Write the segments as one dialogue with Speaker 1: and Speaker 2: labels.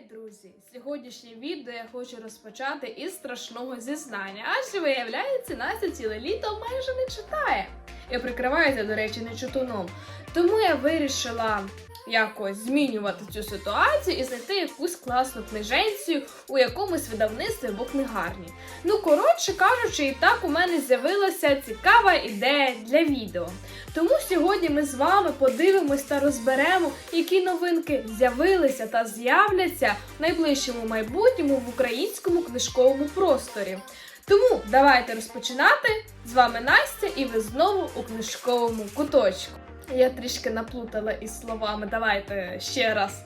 Speaker 1: Привіт, друзі! Сьогоднішнє відео я хочу розпочати із страшного зізнання. Адже виявляється, Настя ціле літо майже не читає. Я прикриваюся, до речі, не чутуном. Тому я вирішила якось змінювати цю ситуацію і знайти якусь класну книженцію у якомусь видавництві або книгарні. Ну, коротше кажучи, і так у мене з'явилася цікава ідея для відео. Тому сьогодні ми з вами подивимось та розберемо, які новинки з'явилися та з'являться в найближчому майбутньому в українському книжковому просторі. Тому давайте розпочинати. З вами Настя, і ви знову у книжковому куточку. Я трішки наплутала із словами. Давайте ще раз.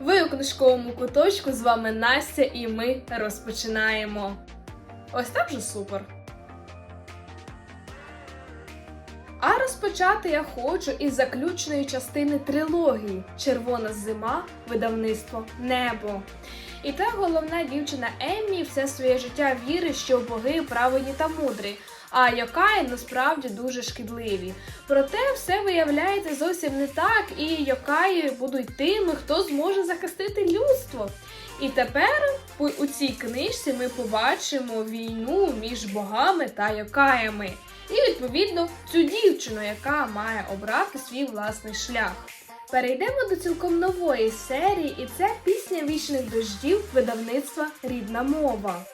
Speaker 1: Ви у книжковому куточку, з вами Настя, і ми розпочинаємо. Ось так же супер. А розпочати я хочу із заключної частини трилогії Червона зима, видавництво Небо. І та головна дівчина Еммі все своє життя вірить, що боги праведні та мудрі, а Йокаї насправді дуже шкідливі. Проте все виявляється зовсім не так, і Йокаї будуть тими, хто зможе захистити людство. І тепер у цій книжці ми побачимо війну між богами та Йокаями. І відповідно цю дівчину, яка має обрати свій власний шлях. Перейдемо до цілком нової серії, і це пісня вічних дождів видавництва Рідна мова.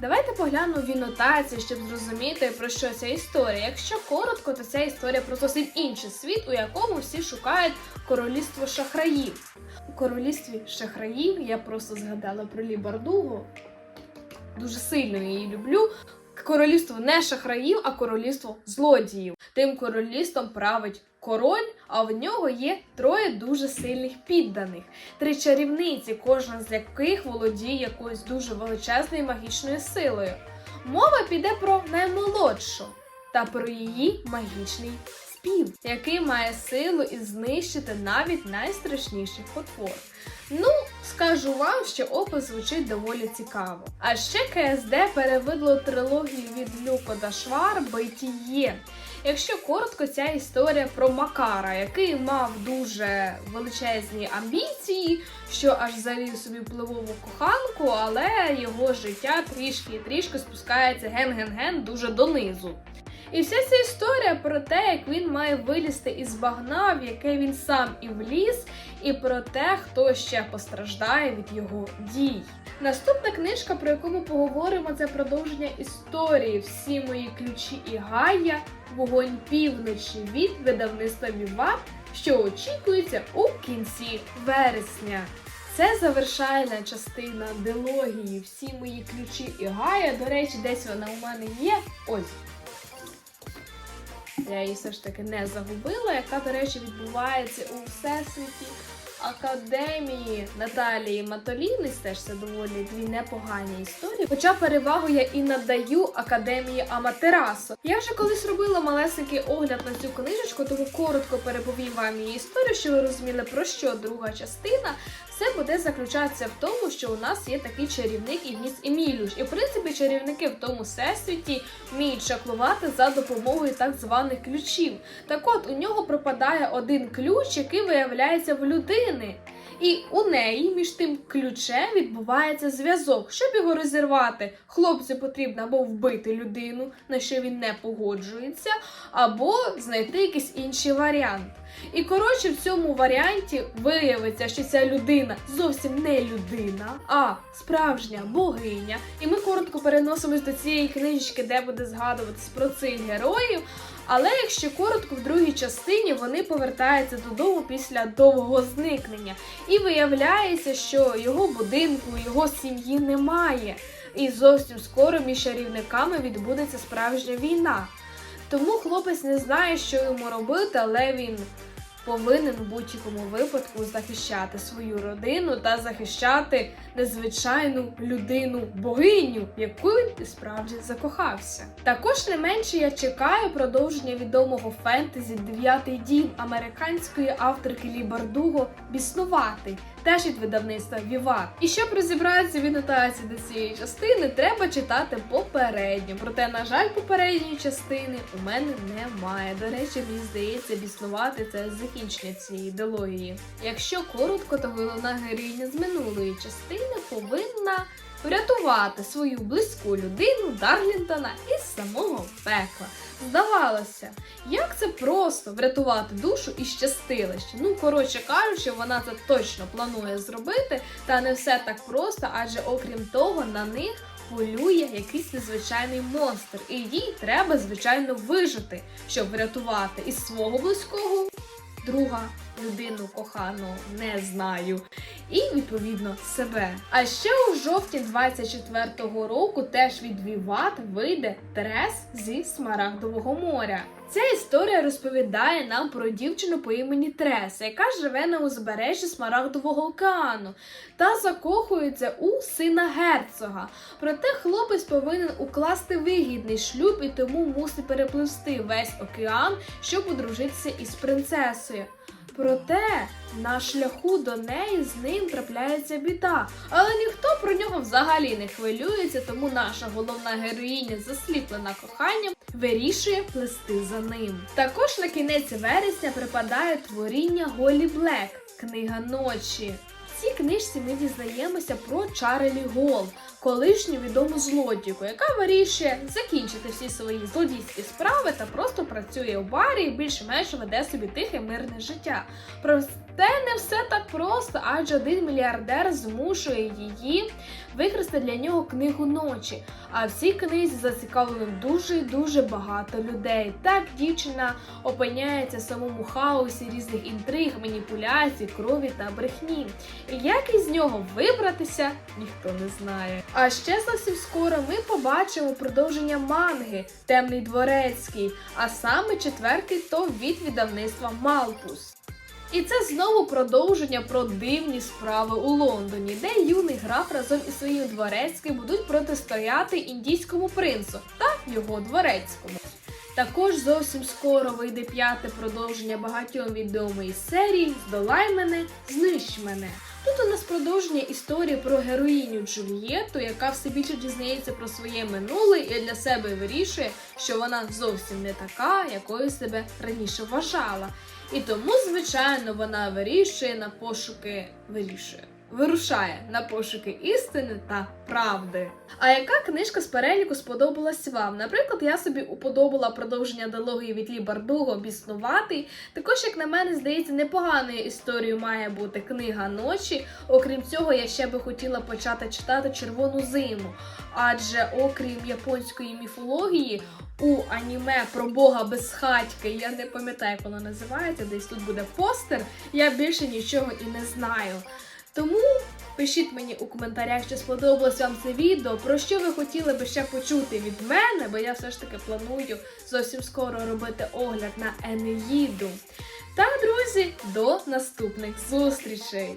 Speaker 1: Давайте поглянемо в інотації, щоб зрозуміти, про що ця історія. Якщо коротко, то ця історія про зовсім інший світ, у якому всі шукають королівство шахраїв. У королівстві шахраїв я просто згадала про Лі Бардугу. Дуже сильно її люблю. Королівство не шахраїв, а королівство злодіїв. Тим королівством править король, а в нього є троє дуже сильних підданих. Три чарівниці, кожна з яких володіє якоюсь дуже величезною магічною силою. Мова піде про наймолодшу та про її магічний спів, який має силу і знищити навіть найстрашніших потвор. Ну, скажу вам, що опис звучить доволі цікаво. А ще КСД перевидло трилогію від Люко Дашвар Бейтіє. Якщо коротко, ця історія про Макара, який мав дуже величезні амбіції, що аж завів собі впливову коханку, але його життя трішки-трішки спускається ген-ген-ген дуже донизу. І вся ця історія про те, як він має вилізти із багна, в яке він сам і вліз, і про те, хто ще постраждає від його дій. Наступна книжка, про яку ми поговоримо, це продовження історії. Всі мої ключі і гая, вогонь півночі від видавництва Віват, що очікується у кінці вересня. Це завершальна частина дилогії. Всі мої ключі і гая. До речі, десь вона у мене є. Ось. Я її все ж таки не загубила, яка, до речі, відбувається у всесвіті академії Наталії Матолінець. Теж це доволі дві непогані історії. Хоча перевагу я і надаю академії Аматерасу. Я вже колись робила малесенький огляд на цю книжечку, тому коротко переповім вам її історію, щоб ви розуміли, про що друга частина. Все буде заключатися в тому, що у нас є такий чарівник Ігніс Емілюш. І в принципі чарівники в тому всесвіті вміють шаклувати за допомогою так званих ключів. Так от у нього пропадає один ключ, який виявляється в людини людини. І у неї між тим ключем відбувається зв'язок. Щоб його розірвати, хлопцю потрібно або вбити людину, на що він не погоджується, або знайти якийсь інший варіант. І коротше, в цьому варіанті виявиться, що ця людина зовсім не людина, а справжня богиня. І ми коротко переносимось до цієї книжечки, де буде згадуватись про цих героїв. Але якщо коротко, в другій частині вони повертаються додому після довгого зникнення, і виявляється, що його будинку, його сім'ї немає. І зовсім скоро між чарівниками відбудеться справжня війна. Тому хлопець не знає, що йому робити, але він повинен в будь-якому випадку захищати свою родину та захищати незвичайну людину, богиню, яку він справді закохався. Також не менше я чекаю продовження відомого фентезі Дев'ятий дім американської авторки Лі Бардуго Біснувати. Теж від видавництва Віват. І щоб розібратися в інотації до цієї частини, треба читати попередню. Проте, на жаль, попередньої частини у мене немає. До речі, мені здається, біснувати це закінчення цієї ідеології. Якщо коротко, то головна героїня з минулої частини повинна врятувати свою близьку людину Дарлінтона із самого пекла. Здавалося, як це просто врятувати душу із чистилища. Ну, коротше кажучи, вона це точно планує зробити, та не все так просто, адже окрім того, на них полює якийсь незвичайний монстр, і їй треба, звичайно, вижити, щоб врятувати із свого близького друга, людину кохану, не знаю. І відповідно себе. А ще у жовтні 24-го року теж від Віват вийде Трес зі Смарагдового моря. Ця історія розповідає нам про дівчину по імені Треса, яка живе на узбережжі Смарагдового океану та закохується у сина герцога. Проте хлопець повинен укласти вигідний шлюб і тому мусить перепливсти весь океан, щоб одружитися із принцесою. Проте на шляху до неї з ним трапляється біда, але ніхто про нього взагалі не хвилюється, тому наша головна героїня, засліплена коханням, вирішує плести за ним. Також на кінець вересня припадає творіння Голі Блек, книга ночі. В цій книжці ми дізнаємося про Чарлі Гол, колишню відому злодійку, яка вирішує закінчити всі свої злодійські справи та просто працює у барі і більш-менш веде собі тихе мирне життя. Проте не все так просто, адже один мільярдер змушує її викрасти для нього книгу ночі. А в цій книзі зацікавлено дуже і дуже багато людей. Так дівчина опиняється в самому хаосі різних інтриг, маніпуляцій, крові та брехні. І як із нього вибратися, ніхто не знає. А ще зовсім скоро ми побачимо продовження манги Темний дворецький, а саме четвертий то від видавництва Малпус. І це знову продовження про дивні справи у Лондоні, де юний граф разом із своїм дворецьким будуть протистояти індійському принцу та його дворецькому. Також зовсім скоро вийде п'яте продовження багатьом відомої серії Здолай мене, знищ мене. Тут у нас продовження історії про героїню Джульєту, яка все більше дізнається про своє минуле і для себе вирішує, що вона зовсім не така, якою себе раніше вважала. І тому, звичайно, вона вирішує на пошуки вирішує. Вирушає на пошуки істини та правди. А яка книжка з переліку сподобалась вам? Наприклад, я собі уподобала продовження дилогії від Лі Бардуго Біснуватий. Також, як на мене, здається, непоганою історією має бути книга ночі. Окрім цього, я ще би хотіла почати читати Червону зиму. Адже окрім японської міфології, у аніме про Бога безхатька, я не пам'ятаю, як воно називається, десь тут буде постер. Я більше нічого і не знаю. Тому пишіть мені у коментарях, чи сподобалось вам це відео, про що ви хотіли би ще почути від мене, бо я все ж таки планую зовсім скоро робити огляд на Енеїду. Та, друзі, до наступних зустрічей!